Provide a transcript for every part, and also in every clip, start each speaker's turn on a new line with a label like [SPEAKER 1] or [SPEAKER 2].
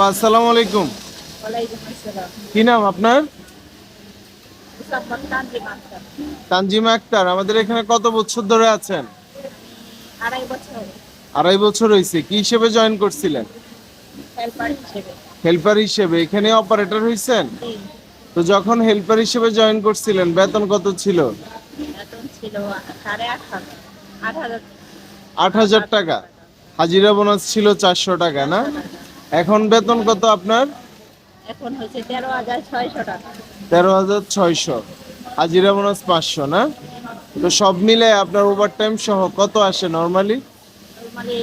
[SPEAKER 1] আসসালামু আলাইকুম। কি নাম আপনার?
[SPEAKER 2] তানজিম আক্তার।
[SPEAKER 1] আমাদের এখানে কত বছর ধরে আছেন?
[SPEAKER 2] আড়াই বছর।
[SPEAKER 1] হয়েছে কি হিসেবে জয়েন করছিলেন?
[SPEAKER 2] হেল্পার হিসেবে।
[SPEAKER 1] এখানে অপারেটর হয়েছেন তো যখন হেল্পার হিসেবে জয়েন করছিলেন বেতন কত ছিল?
[SPEAKER 2] আট হাজার
[SPEAKER 1] টাকা। হাজিরা বোনাস ছিল চারশো টাকা না? এখন বেতন কত আপনার?
[SPEAKER 2] এখন হয়েছে তেরো হাজার ছয়শো টাকা।
[SPEAKER 1] তেরো হাজার ছয়শো। হাজিরা বোনাস পাঁচশো না? তো সব মিলে আপনার ওভার টাইম সহ কত আসে নর্মালি
[SPEAKER 2] মানে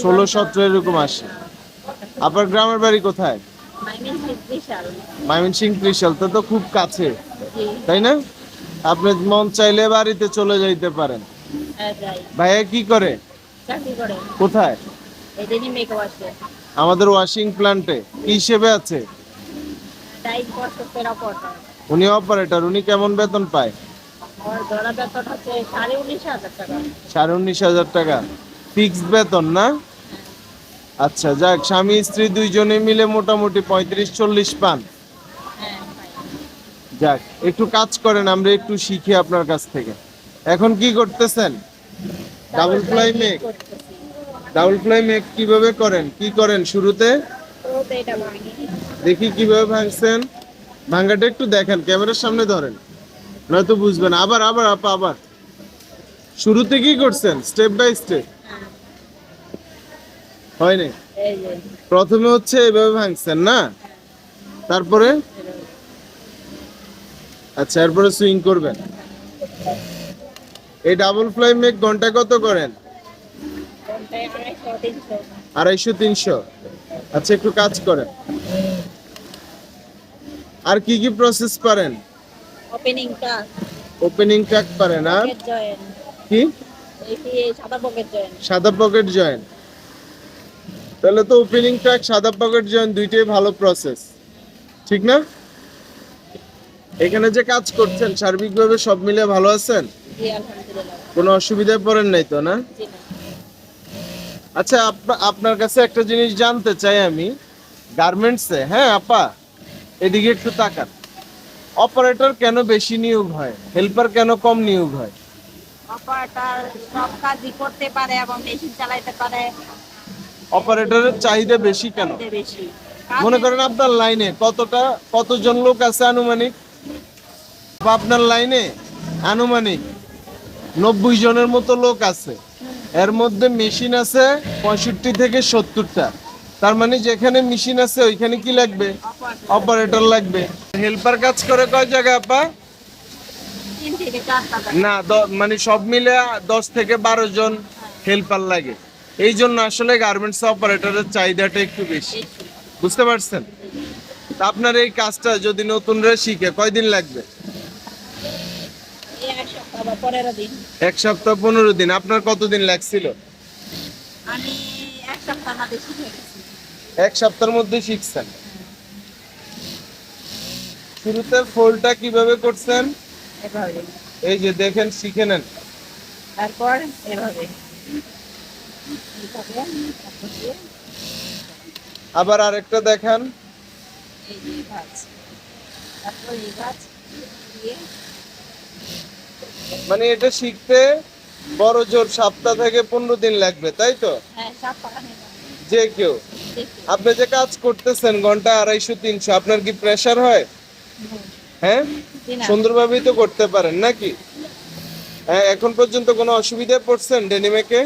[SPEAKER 2] ষোলো সতেরো।
[SPEAKER 1] এরকম আসে। আপনার গ্রামের বাড়ি কোথায়? ময়মনসিং ত্রিশাল তো তো খুব কাছে তাই না? আপনি মন চাইলে বাড়িতে চলে যাইতে পারেন।
[SPEAKER 2] হ্যাঁ
[SPEAKER 1] ভাইয়া কি করে। কোথায়? আমাদের ওয়াশিং প্ল্যান্টে কি হিসেবে আছে? উনি অপারেটর উনি কেমন বেতন পায়?
[SPEAKER 2] ওর ধরা বেতন হচ্ছে সাড়ে উনিশ হাজার টাকা।
[SPEAKER 1] ফিক্সড বেতন না? আচ্ছা যাক স্বামী স্ত্রী দুইজনে মিলে মোটামুটি পঁয়ত্রিশ চল্লিশ পান।
[SPEAKER 2] হ্যাঁ
[SPEAKER 1] যাক একটু কাজ করেন আমরা একটু শিখি আপনার কাছ থেকে। এখন কি করতেছেন? Double fly make double fly make কীভাবে করেন? কি করেন শুরুতে? দেখি কীভাবে ভাঙছেন। ভাঙাটা একটু দেখেন ক্যামেরার সামনে ধরেন। নয়তো বুঝবেন। আবার আবার আপা আবার। শুরুতে কি করছেন? Step by step.
[SPEAKER 2] হ্যাঁ
[SPEAKER 1] হয়নি প্রথমে হচ্ছে এইভাবে ভাঙছেন না? তারপরে? আচ্ছা এরপরে সুইং করবেন। এই ডাবল ফ্লাই মেক ঘণ্টা কত করেন?
[SPEAKER 2] আড়াইশো তিনশো।
[SPEAKER 1] আচ্ছা একটু কাজ করেন। আর কি কি প্রসেস পারেন?
[SPEAKER 2] ওপেনিংটা
[SPEAKER 1] ওপেনিং ট্যাক পারেন আর? কি?
[SPEAKER 2] সাদা পকেট জয়েন
[SPEAKER 1] সাদা পকেট জয়েন তাহলে তো ওপেনিং ট্র্যাক সাদা পকেট জয়েন দুইটাই ভালো প্রসেস ঠিক না? এখানে যে কাজ করছেন সার্বিকভাবে সব মিলে ভালো আছেন? কোনো অসুবিধায় পড়েন নাই তো না। আচ্ছা আপনা- আপনার কাছে একটা জিনিস জানতে চাই আমি। গার্মেন্টসে হ্যাঁ আপা? এদিকে একটু তাকান। অপারেটর কেন বেশি নিয়োগ হয়? হেল্পার কেন কম নিয়োগ হয়?
[SPEAKER 2] অপারেটর সব কাজই করতে পারে এবং মেশিন চালাইতে পারে।
[SPEAKER 1] অপারেটরের চাহিদা বেশি কেন?
[SPEAKER 2] বেশি।
[SPEAKER 1] মনে করেন আপনার লাইনে কতটা কতজন লোক আছে আনুমানিক? বা আপনার লাইনে আনুমানিক নব্বই জনের মতো লোক আছে। এর মধ্যে মেশিন আছে পঁয়ষট্টি থেকে সত্তরটা। তার মানে যেখানে মেশিন আছে ওইখানে কি লাগবে? অপারেটর লাগবে। হেল্পার কাজ করে কয় জায়গা আপা। না মানে সব মিলে দশ থেকে বারো জন হেল্পার লাগে। এই জন্য আসলে গার্মেন্টস অপারেটরের চাহিদাটা একটু বেশি। বুঝতে পারছেন? আপনার এই কাজটা যদি নতুনরা শিখে, কয়দিন লাগবে?
[SPEAKER 2] বা পনেরো দিন।
[SPEAKER 1] এক সপ্তাহ পনেরো দিন। আপনার কতদিন লাগছিল?
[SPEAKER 2] আমি এক সপ্তাহ মধ্যে শিখে গেছি।
[SPEAKER 1] এক সপ্তাহের মধ্যে শিখছেন? শুরুতে ফোলটা কীভাবে করছেন?
[SPEAKER 2] এভাবে।
[SPEAKER 1] এই যে দেখেন শিখে নেন।
[SPEAKER 2] তারপর এভাবে।
[SPEAKER 1] আবার আরেকটা দেখান।
[SPEAKER 2] এই যে তারপর এই দিয়ে
[SPEAKER 1] মানে এটা শিখতে বড় জোর সপ্তাহ থেকে পনেরো দিন লাগবে তাই তো?
[SPEAKER 2] হ্যাঁ
[SPEAKER 1] যে কেউ। আপনি যে কাজ করতেছেন ঘণ্টা আড়াইশো তিনশো আপনার কি প্রেসার হয়? হ্যাঁ? সুন্দরভাবেই তো করতে পারেন নাকি? হ্যাঁ এখন পর্যন্ত কোনো অসুবিধায় পড়ছেন ডেনিমেকে?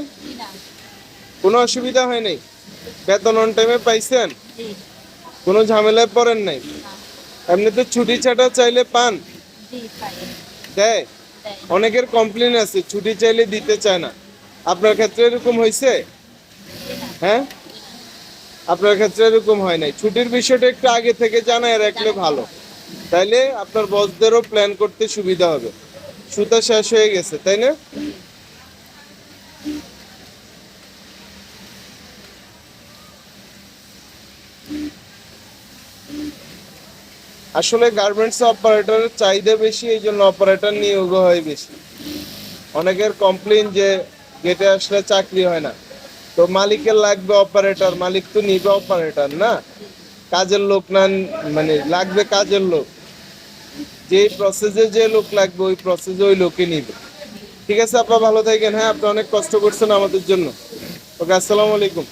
[SPEAKER 1] কোনো অসুবিধা হয় নাই? বেতন অন টাইমে পাইছেন? কোনো ঝামেলায় পড়েন নাই? এমনিতে ছুটি ছাটা চাইলে পান? দেয়? অনেকের কমপ্লেন আছে, ছুটি চাইলে দিতে চায় না। আপনার ক্ষেত্রে এরকম হয়েছে? হ্যাঁ? আপনার ক্ষেত্রে এরকম হয় নাই। ছুটির বিষয়টা একটু আগে থেকে জানায় রাখলে ভালো। তাইলে আপনার বসদেরও প্ল্যান করতে সুবিধা হবে। সুতা শেষ হয়ে গেছে, তাই না? আসলে গার্মেন্টস অপারেটরের চাহিদা বেশি, এই জন্য অপারেটর নিয়োগ হয় বেশি। অনেকের কমপ্লেন যে গেটে আসলে চাকরি হয় না। তো মালিকের লাগবে অপারেটর মালিক তো নিবে অপারেটর না? কাজের লোক না মানে লাগবে কাজের লোক। যে প্রসেসে যে লোক লাগবে, ওই প্রসেসে ওই লোকে নিবে। ঠিক আছে আপা ভালো থাকেন। হ্যাঁ আপনি অনেক কষ্ট করছেন আমাদের জন্য। ওকে, আসসালামু আলাইকুম।